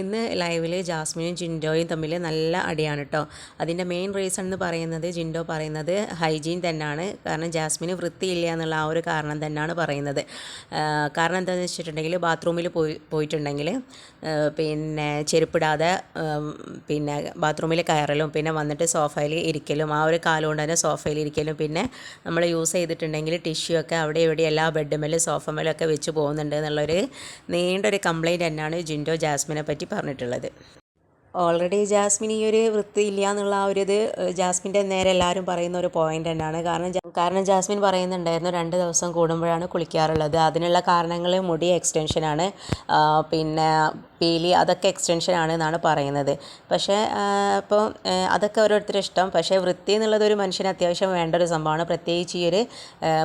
ഇന്ന് ലൈവിൽ ജാസ്മിനും ജിൻഡോയും തമ്മിൽ നല്ല അടിയാണ് കേട്ടോ അതിന്റെ മെയിൻ റീസൺ എന്ന് പറയുന്നത് ജിൻഡോ പറയുന്നത് ഹൈജീൻ തന്നെയാണ്. കാരണം ജാസ്മിന് വൃത്തിയില്ല എന്നുള്ള ആ ഒരു കാരണം തന്നെയാണ് പറയുന്നത്. കാരണം എന്താണെന്ന് വെച്ചിട്ടുണ്ടെങ്കിൽ ബാത്റൂമിൽ പോയി പോയിട്ടുണ്ടെങ്കിൽ പിന്നെ ചെരുപ്പിടാതെ പിന്നെ ബാത്റൂമിൽ കയറലും പിന്നെ വന്നിട്ട് സോഫയിൽ ഇരിക്കലും ആ ഒരു കാലുകൊണ്ട് തന്നെ സോഫയിൽ ഇരിക്കലും പിന്നെ നമ്മൾ യൂസ് ചെയ്തിട്ടുണ്ടെങ്കിൽ ടിഷ്യൂ ഒക്കെ അവിടെ ഇവിടെ എല്ലാ ബെഡ്മേലും സോഫമേലും ഒക്കെ വെച്ച് പോകുന്നുണ്ട് എന്നുള്ളൊരു നീണ്ടൊരു കംപ്ലയിന്റ് തന്നെയാണ് ജിൻഡോ ജാസ്മിനെ പറ്റി പറഞ്ഞിട്ടുള്ളത്. ഓൾറെഡി ജാസ്മിൻ ഈ ഒരു വൃത്തി ഇല്ല എന്നുള്ള ആ ഒരു ഇത് ജാസ്മിന്റെ നേരെ എല്ലാവരും പറയുന്ന ഒരു പോയിന്റ് തന്നെയാണ്. കാരണം കാരണം ജാസ്മിൻ പറയുന്നുണ്ടായിരുന്നു രണ്ട് ദിവസം കൂടുമ്പോഴാണ് കുളിക്കാറുള്ളത്. അതിനുള്ള കാരണങ്ങൾ മുടി എക്സ്റ്റൻഷനാണ് പിന്നെ പീലി അതൊക്കെ എക്സ്റ്റൻഷൻ ആണ് എന്നാണ് പറയുന്നത്. പക്ഷേ ഇപ്പോൾ അതൊക്കെ ഓരോരുത്തരുടെ ഇഷ്ടം. പക്ഷേ വൃത്തി എന്നുള്ളത് ഒരു മനുഷ്യന് അത്യാവശ്യം വേണ്ട ഒരു സംഭവമാണ്. പ്രത്യേകിച്ച് ഈ ഒരു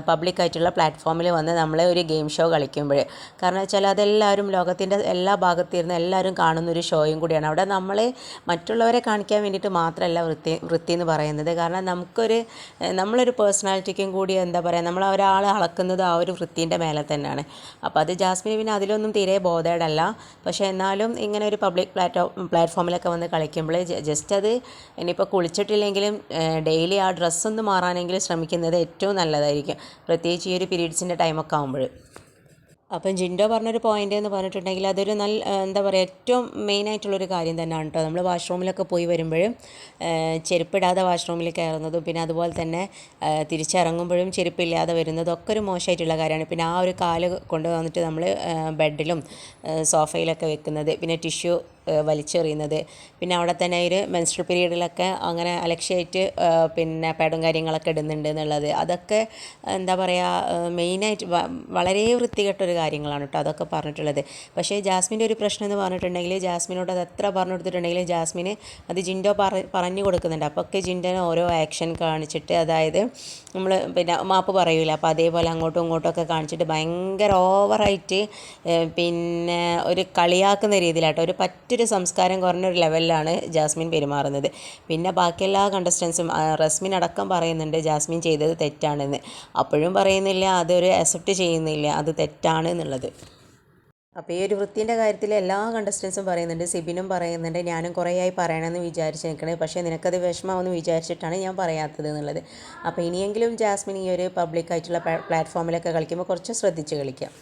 പബ്ലിക് ആയിട്ടുള്ള പ്ലാറ്റ്ഫോമിൽ വന്ന് നമ്മൾ ഒരു ഗെയിം ഷോ കളിക്കുമ്പോൾ കാരണം വെച്ചാൽ അതെല്ലാവരും ലോകത്തിന്റെ എല്ലാ ഭാഗത്തിരുന്ന് എല്ലാവരും കാണുന്ന ഒരു ഷോയും കൂടിയാണ്. അവിടെ നമ്മൾ മറ്റുള്ളവരെ കാണിക്കാൻ വേണ്ടിയിട്ട് മാത്രമല്ല വൃത്തി വൃത്തി എന്ന് പറയുന്നത്. കാരണം നമുക്കൊരു നമ്മളൊരു നമ്മളൊരു പേഴ്സണാലിറ്റിക്കും കൂടി എന്താ പറയുക നമ്മൾ ഒരാൾ അളക്കുന്നത് ആ ഒരു വൃത്തിന്റെ മേലെ തന്നെയാണ്. അപ്പോൾ അത് ജാസ്മിന് പിന്നെ അതിലൊന്നും തീരെ ബോധേഡല്ല പക്ഷേ എന്നാലും ഇങ്ങനെ ഒരു പബ്ലിക് പ്ലാറ്റോ പ്ലാറ്റ്ഫോമിലൊക്കെ വന്ന് കളിക്കുമ്പോൾ ജസ്റ്റ് അത് ഇനിയിപ്പോൾ കുളിച്ചിട്ടില്ലെങ്കിലും ഡെയിലി ആ ഡ്രസ്സൊന്ന് മാറാനെങ്കിലും ശ്രമിക്കുന്നത് ഏറ്റവും നല്ലതായിരിക്കും. പ്രത്യേകിച്ച് ഈ ഒരു പീരീഡ്സിന്റെ ടൈമൊക്കെ ആകുമ്പോൾ അപ്പം ജിൻഡോ പറഞ്ഞൊരു പോയിന്റ് എന്ന് പറഞ്ഞിട്ടുണ്ടെങ്കിൽ അതൊരു നല്ല എന്താ പറയുക ഏറ്റവും മെയിൻ ആയിട്ടുള്ളൊരു കാര്യം തന്നെയാണ് കേട്ടോ. നമ്മൾ വാഷ്റൂമിലൊക്കെ പോയി വരുമ്പോഴും ചെരുപ്പിടാതെ വാഷ്റൂമിൽ കയറുന്നതും പിന്നെ അതുപോലെ തന്നെ തിരിച്ചിറങ്ങുമ്പോഴും ചെരുപ്പില്ലാതെ വരുന്നതും ഒക്കെ ഒരു മോശമായിട്ടുള്ള കാര്യമാണ്. പിന്നെ ആ ഒരു കാൽ കൊണ്ടുവന്നിട്ട് നമ്മൾ ബെഡിലും സോഫയിലൊക്കെ വെക്കുന്നത്. പിന്നെ ടിഷ്യൂ വലിച്ചെറിയുന്നത്. പിന്നെ അവിടെ തന്നെ ഒരു മെൻസ്ട്രൽ പീരീഡിലൊക്കെ അങ്ങനെ അലക്ഷ്യമായിട്ട് പിന്നെ പാഡും കാര്യങ്ങളൊക്കെ ഇടുന്നുണ്ട് എന്നുള്ളത്. അതൊക്കെ എന്താ പറയുക മെയിനായിട്ട് വളരെ വൃത്തികെട്ടൊരു കാര്യങ്ങളാണ് കേട്ടോ അതൊക്കെ പറഞ്ഞിട്ടുള്ളത്. പക്ഷേ ജാസ്മിന്റെ ഒരു പ്രശ്നം എന്ന് പറഞ്ഞിട്ടുണ്ടെങ്കിൽ ജാസ്മിനോട് അത് എത്ര പറഞ്ഞു കൊടുത്തിട്ടുണ്ടെങ്കിൽ ജാസ്മിന് അത് ജിൻഡോ പറ പറഞ്ഞു കൊടുക്കുന്നുണ്ട്. അപ്പോൾ ഒക്കെ ജിൻഡോനെ ഓരോ ആക്ഷൻ കാണിച്ചിട്ട് അതായത് നമ്മൾ പിന്നെ മാപ്പ് പറയൂല. അപ്പോൾ അതേപോലെ അങ്ങോട്ടും ഇങ്ങോട്ടും ഒക്കെ കാണിച്ചിട്ട് ഭയങ്കര ഓവറായിട്ട് പിന്നെ ഒരു കളിയാക്കുന്ന രീതിയിലാട്ടോ. ഒരു പറ്റൊരു സംസ്കാരം കുറഞ്ഞൊരു ലെവലിലാണ് ജാസ്മിൻ പെരുമാറുന്നത്. പിന്നെ ബാക്കി എല്ലാ കണ്ടസ്റ്റൻസും റസ്മിൻ അടക്കം പറയുന്നുണ്ട് ജാസ്മിൻ ചെയ്തത് തെറ്റാണെന്ന്. അപ്പോഴും പറയുന്നില്ല അതൊരു അക്സെപ്റ്റ് ചെയ്യുന്നില്ല അത് തെറ്റാണ് എന്നുള്ളത്. അപ്പോൾ ഈ ഒരു വൃത്തിന്റെ കാര്യത്തിൽ എല്ലാ കണ്ടസ്റ്റൻസും പറയുന്നുണ്ട് സിബിനും പറയുന്നുണ്ട് ഞാനും കുറേയായി പറയണമെന്ന് വിചാരിച്ച് നിൽക്കണേ പക്ഷേ നിനക്കത് വിഷമമെന്ന് വിചാരിച്ചിട്ടാണ് ഞാൻ പറയാത്തത് എന്നുള്ളത്. അപ്പോൾ ഇനിയെങ്കിലും ജാസ്മിൻ ഈ ഒരു പബ്ലിക്കായിട്ടുള്ള പ്ലാറ്റ്ഫോമിലൊക്കെ കളിക്കുമ്പോൾ കുറച്ച് ശ്രദ്ധിച്ച് കളിക്കാം.